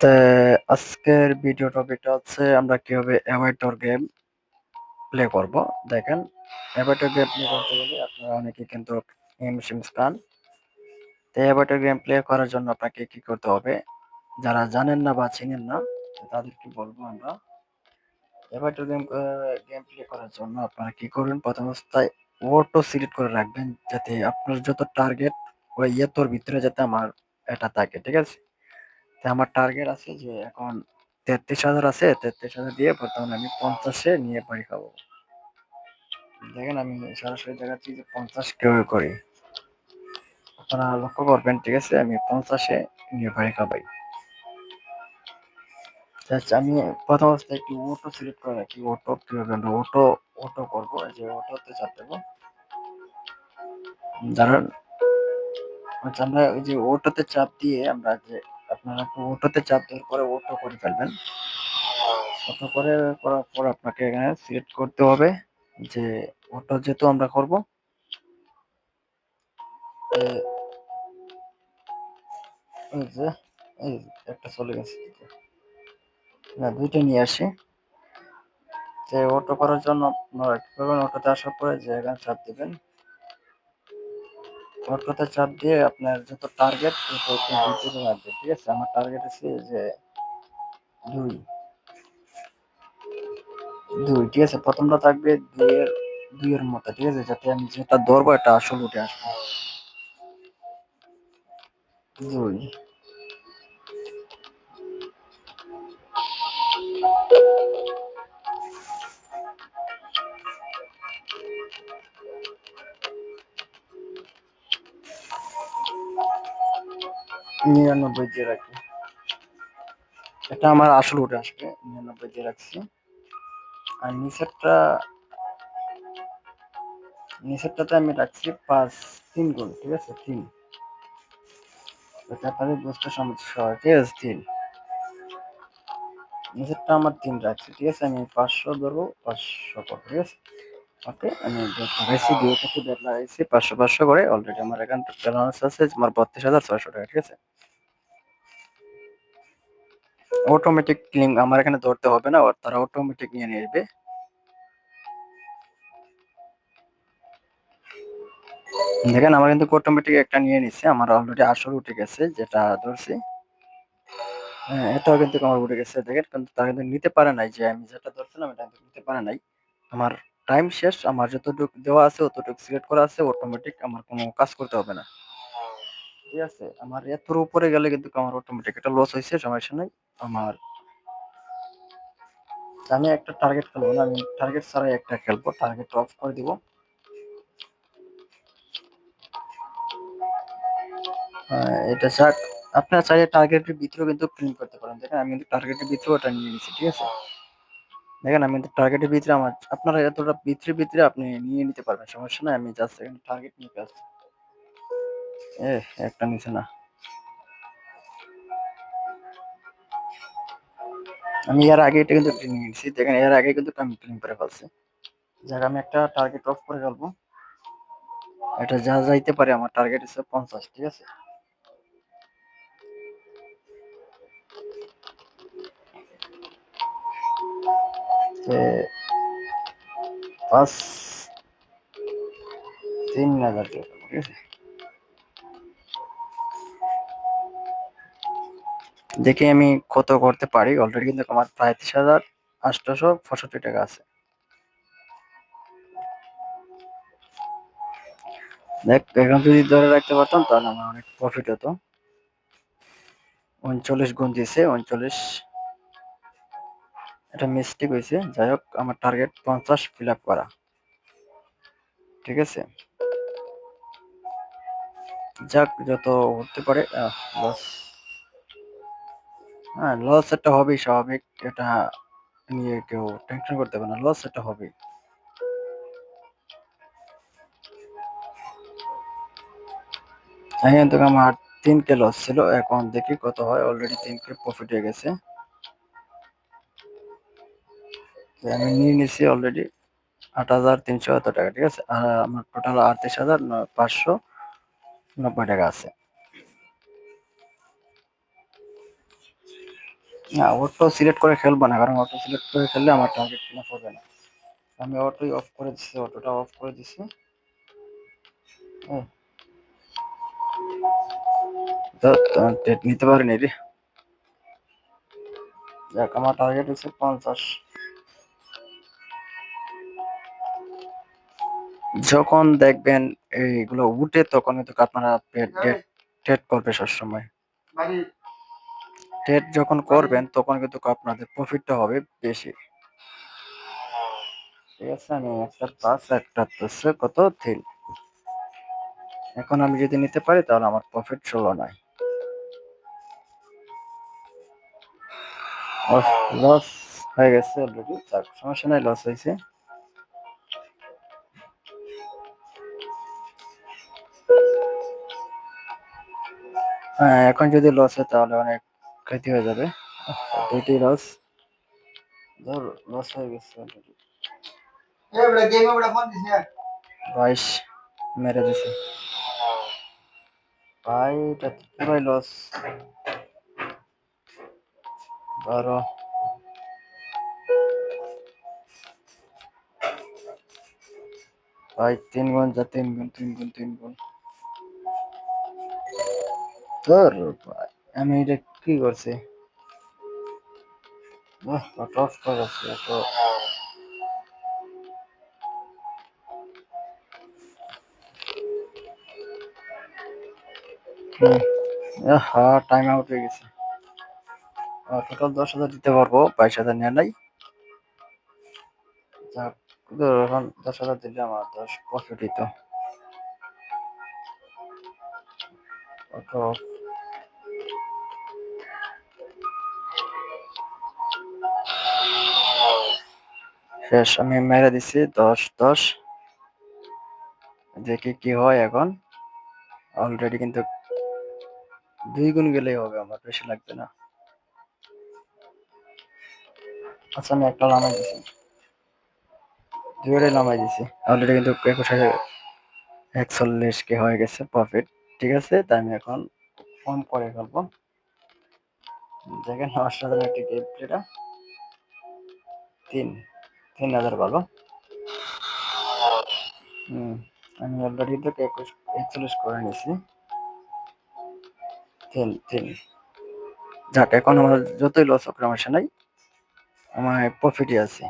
তে আজকের ভিডিও টপিকটা হচ্ছে আমরা কীভাবে অ্যাভাইটর গেম প্লে করব। দেখেন অ্যাভাইটর গেম প্লে করতে গেলে আপনারা অনেকে কিন্তু এম সিমস পান। তো অ্যাভাইটর গেম প্লে করার জন্য আপনাকে কি করতে হবে, যারা জানেন না বা চিনেন না, তাদেরকে বলব আমরা। অ্যাভাইটর গেম গেম প্লে করার জন্য আপনারা কি করবেন? প্রথম অবস্থায় ওটো সিলেক্ট করে রাখবেন, যাতে আপনার যত টার্গেট ওই ইয়েতোর ভিতরে যাতে আমার এটা থাকে, ঠিক আছে? আমার টার্গেট আছে যে এখন তেত্রিশ হাজার আছে, তেত্রিশ হাজার দিয়ে বর্তমানে আমি পঞ্চাশে নিয়ে বাড়ি খাব। দেখেন আমি সরাসরি দেখাচ্ছি যে পঞ্চাশ কেউ করি। আপনারা লক্ষ্য করবেন, ঠিক আছে, আমি পঞ্চাশে নিয়ে বাড়ি খাবাই। আমি প্রথম অবস্থায় একটি অটো সিলেক্ট করে রাখি অটো কীভাবে অটো অটো করব যে অটোতে চাপ দেবো। ধরেন আচ্ছা আমরা ওই যে অটোতে চাপ দিয়ে আমরা যে আপনারা অটোতে চাপ দেওয়ার পরে অটো করে ফেলবেন। অটো করে করার পর আপনাকে এখানে সিলেক্ট করতে হবে যে অটো যেহেতু আমরা করব একটা চলে গেছে না, দুইটা নিয়ে আসি। যে অটো করার জন্য আপনারা কি করবেন, অটোতে আসার পরে যে এখানে চাপ দিবেন অটোতে চাপ দিয়ে আপনার যত টার্গেট লাগবে ঠিক আছে? আমার টার্গেট আছে যে দুই। দুই, ঠিক আছে? প্রথমটা থাকবে দুইয়ের দুইয়ের মতো, ঠিক আছে? যাতে আমি যেটা ধরবো, এটা আসল উঠে আসব। দুই। নিরানব্বই দিয়ে রাখি। এটা আমার আসল উঠে আসবে, নিরানব্বই দিয়ে রাখছি। আর নিচেরটা, নিচেরটাতে আমি রাখছি পাঁচ, তিন গুণ, ঠিক আছে? তিন। আপনাদের বুঝতে সমস্যা হয় ঠিক আছে? তিন। নিচেরটা আমার তিন রাখছি, ঠিক আছে? আমি পাঁচশো ধরবো, পাঁচশো ঠিক আছে? ওকে আমি লাগাইছি দুই থেকে দেড় লাগাইছি পাঁচশো পাঁচশো করে। অলরেডি আমার এখান ব্যালেন্স আছে আমার বত্রিশ হাজার ছয়শো টাকা, ঠিক আছে? অটোমেটিক ক্লিম আমার এখানে ধরতে হবে না তারা অটোমেটিক নিয়ে নেবে। দেখেন, আমার কিন্তু অটোমেটিক একটা নিয়ে নিচ্ছে আমার অলরেডি আসল উঠে গেছে, যেটা ধরছি। হ্যাঁ এটাও কিন্তু আমার উঠে গেছে, দেখেন, কিন্তু তারা কিন্তু নিতে পারে নাই, যে আমি যেটা ধরছিলাম, এটা কিন্তু নিতে পারে নাই। আমার টাইম শেষ, আমার যতটুকু দেওয়া আছে, অতটুকু সিলেক্ট করা আছে অটোমেটিক আমার কোনো কাজ করতে হবে না। ঠিক আছে? আমার এতর উপরে গেলে কিন্তু আমার অটোমেটিক একটা লস হয়েছে, সমস্যা নাই। আমার আমি একটা টার্গেট খেলব না, আমি টার্গেট ছাড়াই একটা খেলব টার্গেট অফ করে দিব। এটা যাক আপনার চাইলে টার্গেটের ভিতরেও কিন্তু প্রিন্ট করতে পারেন। দেখেন, আমি কিন্তু টার্গেটের ভিতরে ওটা নিয়ে নিচ্ছি ঠিক আছে? দেখেন, আমি টার্গেটের ভিতরে আমার, আপনারা এতটা ভিতরে ভিতরে আপনি নিয়ে নিতে পারবেন, সমস্যা নাই, আমি জাস্ট এখানে টার্গেট নিতে আসছি এ, একটা নিচে না। আমি এর আগে এটা কিন্তু নিয়ে নিয়েছি দেখেন, এর আগে কিন্তু আমি ক্লিন করে ফেলছি। যাক, আমি একটা টার্গেট অফ করে ফেলব। এটা যা যাইতে পারে, আমার টার্গেট হচ্ছে পঞ্চাশ, ঠিক আছে? পাঁচ তিন হাজার ঠিক আছে? দেখি আমি কত করতে পারি। অলরেডি কিন্তু আমার পঁয়ত্রিশ হাজার আটশোশো পঁয়ষট্টি টাকা আছে। দেখ, এখন যদি ধরে রাখতে পারতাম, তাহলে আমার অনেক প্রফিট হতো। উনচল্লিশ গুণ দিয়েছে, উনচল্লিশ এটা মিস্টেক হয়েছে। যাই হোক আমার টার্গেট পঞ্চাশ ফিল আপ করা। ঠিক আছে? যাক, যত হতে পারে লস হ্যাঁ লস একটা হবে স্বাভাবিক। এটা নিয়ে কেউ টেনশন করতে হবে না। লস একটা হবে থেকে আমার তিন কে লস ছিল। এখন দেখি কত হয়। অলরেডি তিন কে প্রফিট হয়ে গেছে। আমি নিয়ে নিছি অলরেডি আট হাজার তিনশো এত টাকা, ঠিক আছে? আর আমার টোটাল আটত্রিশ হাজার পাঁচশো নব্বই টাকা আছে। না অটো সিলেক্ট করে খেলব না, কারণ অটো সিলেক্ট করে খেললে আমার টার্গেট কিনা পড়বে না। আমি অটোই অফ করে দিচ্ছি অটোটা অফ করে দিচ্ছি নিতে পারিনি রে। যাক আমার টার্গেট হচ্ছে পঞ্চাশ। যখন দেখবেন এইগুলো উঠে তখন কিন্তু আপনারা টেট করবে সবসময়। টেট যখন করবেন তখন কিন্তু আপনাদের প্রফিটটা হবে বেশি। ঠিক আছে আমি একটা পাঁচ একটা হচ্ছে কত? থ্রি এখন আমি যদি নিতে পারি তাহলে আমার প্রফিট ষোলো নাই লস হয়ে গেছে অলরেডি সমস্যা নাই লস হয়েছে। এখন যদি লস হয় তাহলে অনেক ক্ষতি হয়ে যাবে। দুইটি লস ধর লস হয়ে গেছে বাইশ মেরে দিছে। ভাই এটা পুরাই লস বারো। ভাই তিন গুণ যা তিন গুণ তিন গুণ তিন গুণ। তোর? আমি এটা কি করছি? অফ করে তো হ্যাঁ টাইম আউট হয়ে গেছে। টোটাল দশ হাজার দিতে পারব, বাইশ হাজার নিয়ে নাই। যাক এখন দশ হাজার দিলে আমার দশ প্রফিট হইতো অটো শেষ, আমি মেরে দিছি, দশ দশ। দেখি কি হয় এখন। অলরেডি কিন্তু দুই গুণ গেলেই হবে, আমার বেশি লাগবে না। আচ্ছা আমি একটা নামাই দিছি। দুইটাই নামাই দিছি। অলরেডি কিন্তু একুশ হাজার একচল্লিশ কে হয়ে গেছে প্রফিট ঠিক আছে? তাই আমি এখন ফোন করে ফেলব। দেখেন অসাধারণ একটি গেম প্লেটা তিন। হাজার ভালো। হুম, আমি অলরেডি তো একচল্লিশ করে নিছি তিন তিন। যাক, এখন আমার যতই লস হোক সমস্যা নাই, আমার প্রফিটই আছে।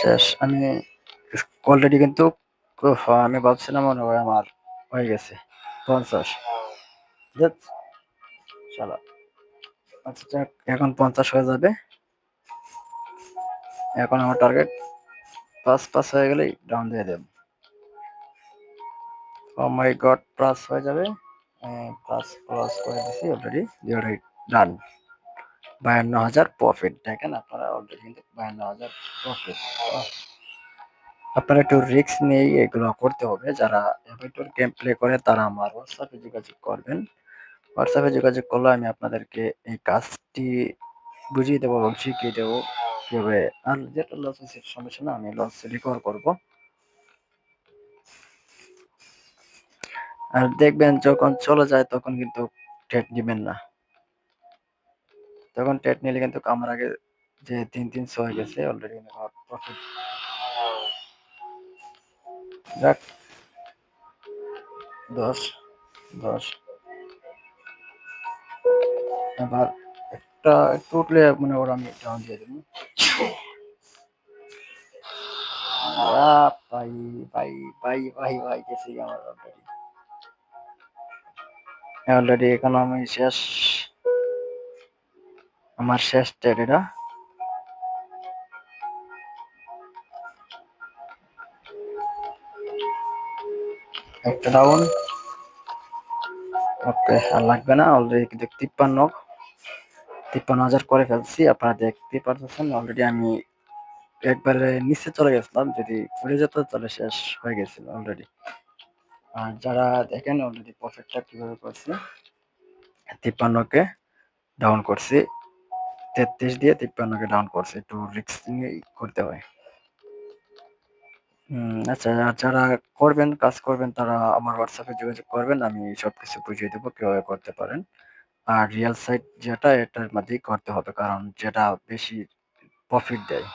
শেষ, আমি অলরেডি কিন্তু আমি ভাবছিলাম মনে হয় আমার হয়ে গেছে। পঞ্চাশ। চলো। আচ্ছা এখন পঞ্চাশ হয়ে যাবে। এখন আমার টার্গেট পাঁচ পাঁচ হয়ে গেলেই ডাউন দিয়ে দেব। ও মাই গড প্লাস হয়ে যাবে। প্লাস প্লাস করে দিছি অলরেডি দুটোই ডান বায়ান্ন হাজার প্রফিট দেখেন আপনারা অলরেডি কিন্তু বায়ান্ন হাজার প্রফিট আপনারা একটু রিস্ক নিয়েই এগুলো করতে হবে। যারা এভিটোর গেম প্লে করে, তারা আমার হোয়াটসঅ্যাপে যোগাযোগ করবেন। হোয়াটসঅ্যাপে যোগাযোগ করলে আমি আপনাদেরকে এই কাজটি বুঝিয়ে দেবো এবং শিখিয়ে দেবো কীভাবে আর যেটা লস হয়েছে সমস্যা না আমি লস রিকভার করব। আর দেখবেন যখন চলে যায় তখন কিন্তু টেট নেবেন না। তখন টেট নিলে কিন্তু আমার আগে যে তিন তিন ছয় গেছে অলরেডি প্রফিট যাক, দশ দশ। এবার একটা একটু মানে ওরা আমি ডাউন দিয়ে দেবো। ভাই ভাই ভাই ভাই ভাই গেছি আমার অলরেডি অলরেডি এখন আমি শেষ, আমার শেষ এটা একটা ডাউন ওকে, আর লাগবে না অলরেডি কিন্তু তিপ্পান্ন। তিপ্পান্ন হাজার করে ফেলছি, আপনারা দেখতে পারতেছেন অলরেডি আমি একবারে নিচে চলে গেছিলাম, যদি পড়ে যেত তাহলে শেষ হয়ে গেছিল অলরেডি আর যারা দেখেন অলরেডি প্রফিটটা কীভাবে করছি, তিপ্পান্নকে ডাউন করছি, তেত্রিশ দিয়ে তিপ্পান্নকে ডাউন করছি, একটু রিক্স করতে হয়। আচ্ছা যারা করবেন, কাজ করবেন তারা আমার হোয়াটসঅ্যাপে যোগাযোগ করবেন। আমি সব কিছু বুঝিয়ে দেবো কীভাবে করতে পারেন। আর রিয়েল সাইট যেটা এটার মধ্যেই করতে হবে। কারণ যেটা বেশি প্রফিট দেয়।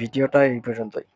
ভিডিওটা এই পর্যন্তই।